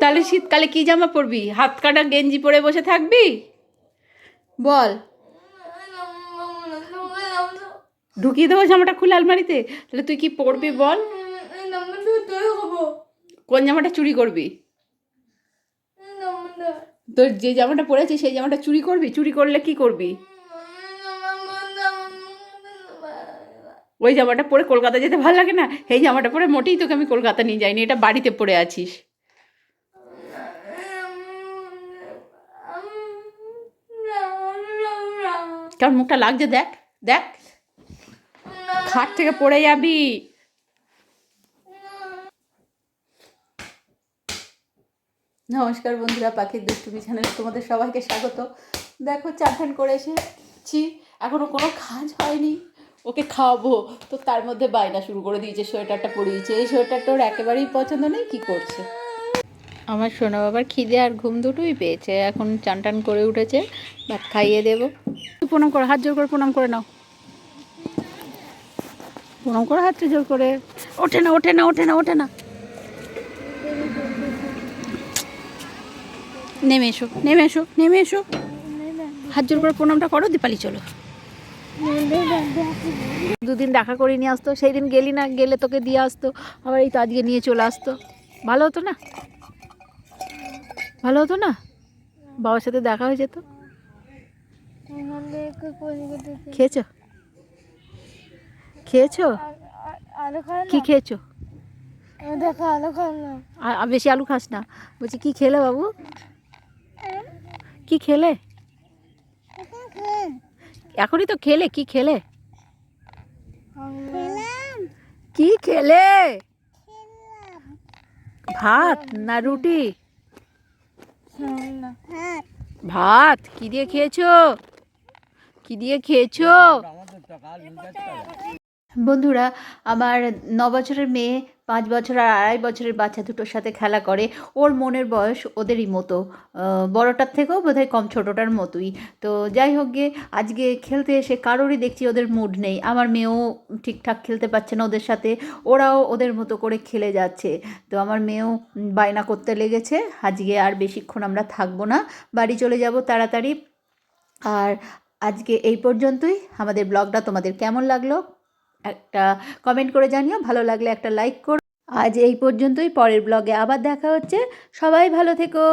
তাহলে শীতকালে কি জামা পরবি? হাত কাটা, গেঞ্জি পরে বসে থাকবি? বল। ঢুকিয়ে দেবো জামাটা খুলে আলমারিতে? তাহলে তুই কি পরবি বল? কোন জামাটা চুরি করবি? তোর যে জামাটা পরেছিস সেই জামাটা চুরি করবি? চুরি করলে কি করবি? ওই জামাটা পরে কলকাতা যেতে ভালো লাগে না? এই জামাটা পরে মোটেই তোকে আমি কলকাতা নিয়ে যাইনি, এটা বাড়িতে পরে আছিস। কেমন মুখটা লাগছে দেখ দেখ। খাট থেকে পড়ে যাবি। নমস্কার বন্ধুরা, পাখির দুষ্টুমি চ্যানেলে তোমাদের সবাইকে স্বাগত। দেখো চান করে এসেছি। এখনও কোনো কাজ হয়নি। ওকে খাওয়াবো। তো তার মধ্যে বায়না শুরু করে দিয়েছে, সোয়েটারটা পরিয়েছে। এই সোয়েটারটা ওর একেবারেই পছন্দ নেই, কি করছে? আমার সোনা বাবার খিদে আর ঘুম দুটোই পেয়েছে। এখন চান টান করে উঠেছে, ভাত খাইয়ে দেবো। প্রণাম করো, হাত জোর করে প্রণাম করে নাও। প্রণাম করে, হাত জোর করে। ওঠে না ওঠে না ওঠে না ওঠে না। নেমে এসো নেমে এসো নেমে এসো। হাত জোর করে প্রণামটা করো, দীপালি চলো। দুদিন দেখা করে নিয়ে আসতো, সেই দিন গেলি না, গেলে তোকে দিয়ে আসতো, আবার এই তো আজকে নিয়ে চলে আসতো। ভালো হতো না? ভালো হতো না? বাবার সাথে দেখা হয়ে যেত? খেয়েছো? খেয়েছো? কি খেয়েছো? আর বেশি আলু খাস না। বলছি, কি খেলে বাবু? কি খেলে? এখনই তো খেলে, কি খেলে? কি খেলে? ভাত না রুটি? ভাত? কি দিয়ে খেয়েছো? কি দিয়ে খেয়েছো? বন্ধুরা, আমার ন বছরের মেয়ে, পাঁচ বছর আর আড়াই বছরের বাচ্চা দুটোর সাথে খেলা করে। ওর মনের বয়স ওদেরই মতো। বড়টার থেকেও বোধহয় কম, ছোটোটার মতোই। তো যাই হোক গে, আজকে খেলতে এসে কারোরই দেখছি ওদের মুড নেই। আমার মেয়েও ঠিকঠাক খেলতে পারছে না ওদের সাথে। ওরাও ওদের মতো করে খেলে যাচ্ছে। তো আমার মেয়েও বায়না করতে লেগেছে। আজকে আর বেশিক্ষণ আমরা থাকব না। বাড়ি চলে যাব তাড়াতাড়ি। আর আজকে এই পর্যন্তই। আমাদের ব্লগটা তোমাদের কেমন লাগল? একটা কমেন্ট করে জানিও, ভালো লাগলে একটা লাইক করো। আজ এই পর্যন্তই, পরের ব্লগে আবার দেখা হচ্ছে। সবাই ভালো থেকো।